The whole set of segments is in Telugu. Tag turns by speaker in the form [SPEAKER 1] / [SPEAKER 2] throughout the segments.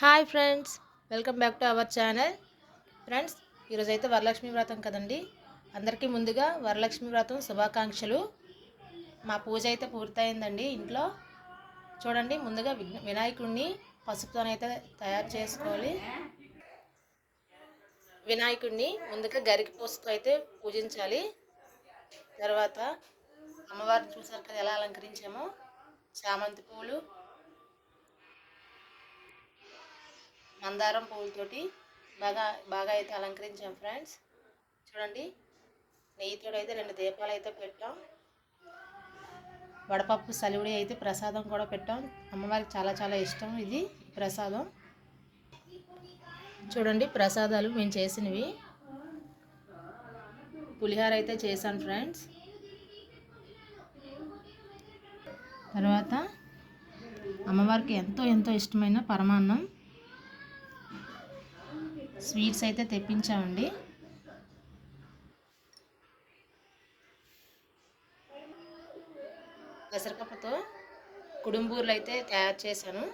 [SPEAKER 1] Hi friends welcome back to our channel. Friends ఈరోజు అయితే వరలక్ష్మి వ్రతం కదండి. అందరికీ ముందుగా వరలక్ష్మి వ్రతం శుభాకాంక్షలు. మా పూజ అయితే పూర్తయిందండి ఇంట్లో. చూడండి ముందుగా వినాయకుడిని పసుపుతోనైతే తయారు చేసుకోవాలి. వినాయకుడిని ముందుగా గరికి పూసతో అయితే పూజించాలి. తర్వాత అమ్మవారిని చూసారు కదా ఎలా అలంకరించామో. చామంతి పూలు మందారం పువ్వులతోటి బాగా బాగా అయితే అలంకరించాం ఫ్రెండ్స్. చూడండి నెయ్యితో అయితే రెండు దీపాలు అయితే పెట్టాం. వడపప్పు సలివిడి అయితే ప్రసాదం కూడా పెట్టాం. అమ్మవారికి చాలా చాలా ఇష్టం ఇది ప్రసాదం. చూడండి ప్రసాదాలు మేము చేసినవి. పులిహార అయితే చేశాను ఫ్రెండ్స్. తర్వాత అమ్మవారికి ఎంతో ఎంతో ఇష్టమైన పరమాన్నం. స్వీట్స్ అయితే తెప్పించామండి. పెసరపప్పుతో కుడుంబూర్లు అయితే తయారు చేశాను.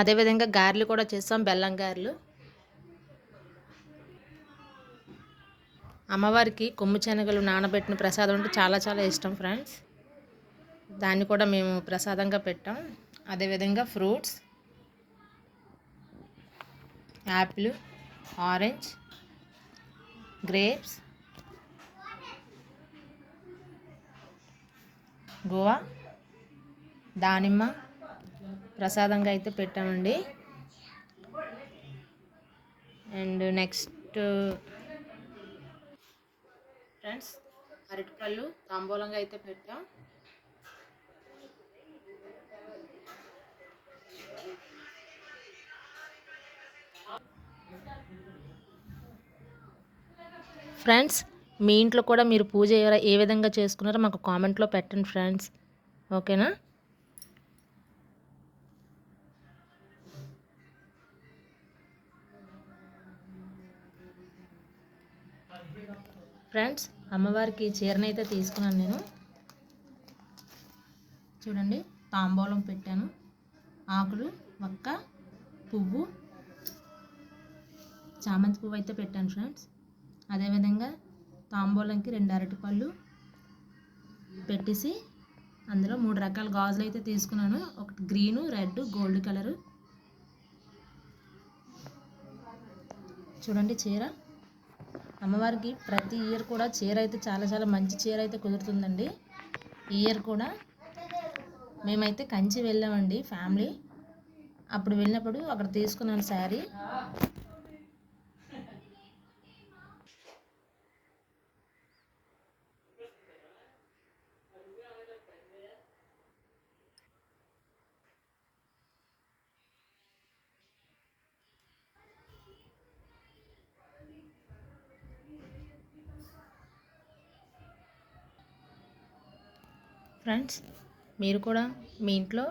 [SPEAKER 1] అదేవిధంగా గారెలు కూడా చేస్తాం బెల్లం గారెలు. అమ్మవారికి కొమ్ము శనగలు నానబెట్టిన ప్రసాదం అంటే చాలా చాలా ఇష్టం ఫ్రెండ్స్. దాన్ని కూడా మేము ప్రసాదంగా పెట్టాం. అదేవిధంగా fruits apple orange grapes guava దానిమ్మ ప్రసాదంగా అయితే పెట్టామండి. అండ్ నెక్స్ట్ ఫ్రెండ్స్ అరటిపళ్ళు తాంబూలంగా అయితే పెట్టాం. ఫ్రెండ్స్ మీ ఇంట్లో కూడా మీరు పూజ ఏ- ఏ విధంగా చేసుకున్నారో మాకు కామెంట్లో పెట్టండి ఫ్రెండ్స్ ఓకేనా? ఫ్రెండ్స్ అమ్మవారికి చీరనైతే తీసుకున్నాను నేను. చూడండి తాంబూలం పెట్టాను. ఆకులు ఒక్క పువ్వు. చామంతి పువ్వు అయితే పెట్టాను ఫ్రెండ్స్. అదేవిధంగా తాంబూలంకి రెండు అరటిపళ్ళు పెట్టేసి అందులో మూడు రకాల గాజులు అయితే తీసుకున్నాను. ఒకటి గ్రీను రెడ్ గోల్డ్ కలరు. చూడండి చీర. అమ్మవారికి ప్రతి ఇయర్ కూడా చీర అయితే చాలా చాలా మంచి చీర అయితే కుదురుతుందండి. ఈ ఇయర్ కూడా మేమైతే కంచి వెళ్ళామండి ఫ్యామిలీ. అప్పుడు వెళ్ళినప్పుడు అక్కడ తీసుకున్నాను శారీ. ఫ్రెండ్స్ మీరు కూడా మీ ఇంట్లో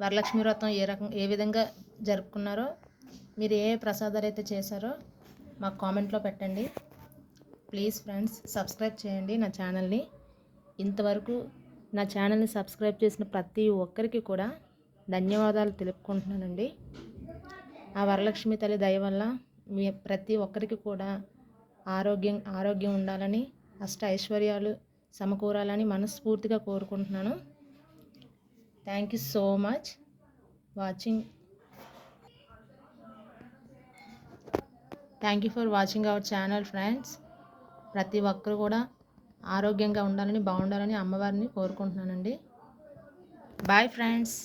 [SPEAKER 1] వరలక్ష్మి వ్రతం ఏ రకం ఏ విధంగా జరుపుకున్నారో మీరు ఏ ప్రసాదాలు అయితే చేశారో మాకు కామెంట్లో పెట్టండి. ప్లీజ్ ఫ్రెండ్స్ సబ్స్క్రైబ్ చేయండి నా ఛానల్ని. ఇంతవరకు నా ఛానల్ని సబ్స్క్రైబ్ చేసిన ప్రతి ఒక్కరికి కూడా ధన్యవాదాలు తెలుపుకుంటున్నానండి. ఆ వరలక్ష్మి తల్లి దయ వల్ల మీ ప్రతి ఒక్కరికి కూడా ఆరోగ్యం ఆరోగ్యం ఉండాలని అష్ట ఐశ్వర్యాలు సమకూరాలని మనస్ఫూర్తిగా కోరుకుంటున్నాను. Thank you so much watching thank you for watching our channel friends ప్రతి ఒక్కరు కూడా ఆరోగ్యంగా ఉండాలని బాగుండాలని అమ్మవారిని కోరుకుంటున్నానండి. Bye friends